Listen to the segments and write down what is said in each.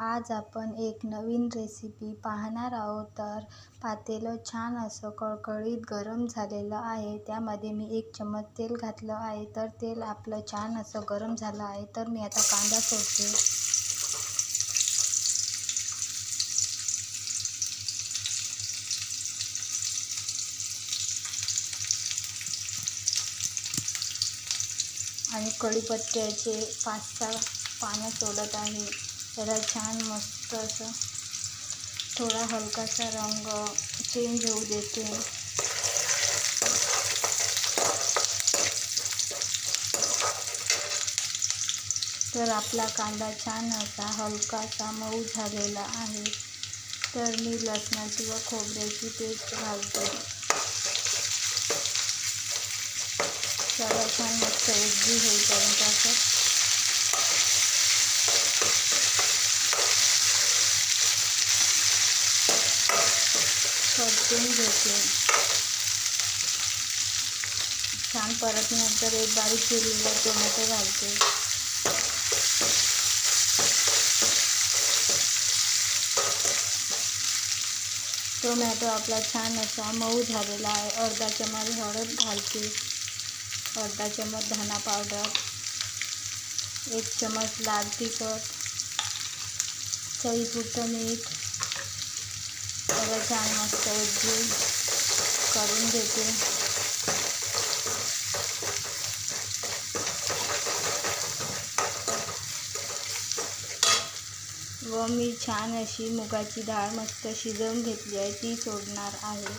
आज आपण एक नवीन रेसिपी पाहणार आहोत. तर पातेलं छान असं कळकळीत गरम झालेलं आहे. त्यामध्ये मी एक चम्मच तेल घातलं आहे. तर तेल आपलं छान असं गरम झालं आहे. तर मी आता कांदा सोडते. आणि कढीपत्त्याचे पाच सहा पानं सोडत आहे. त्याला छान मस्त असं थोडा हलकासा रंग चेंज होऊ देते. तर आपला कांदा छान असा हलकासा मऊ झालेला आहे. तर मी लसणाची व खोबऱ्याची पेस्ट घालते. त्याला छान मस्त एकजी होईपर्यंत असं परतून घेते छान परतल्यानंतर एक बारीक चिरलेला टोमॅटो घालते टोमॅटो आपला छान असा मऊ झालेला आहे अर्धा चमच हळद घालते अर्धा चमच धना पावडर एक चमच लाल तिखट चवीपुरतं मीठ त्याला छान मस्त एकजीव करून घेते. व मी छान अशी मुगाची डाळ मस्त शिजवून घेतली आहे ती सोडणार आहे.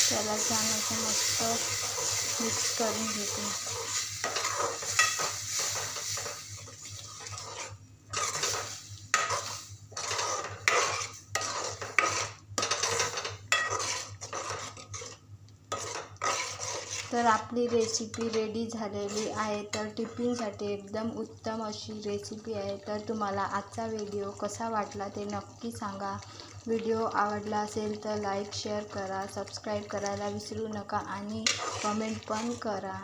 त्याला छान असं मस्त मिक्स करून घेते. तर आपली रेसिपी रेडी झालेली आहे. तर टिफिनसाठी एकदम उत्तम अशी रेसिपी आहे. तर तुम्हाला आजचा व्हिडिओ कसा वाटला ते नक्की सांगा. व्हिडिओ आवडला असेल तर लाईक शेअर करा सबस्क्राईब करायला विसरू नका आणि कमेंट पण करा.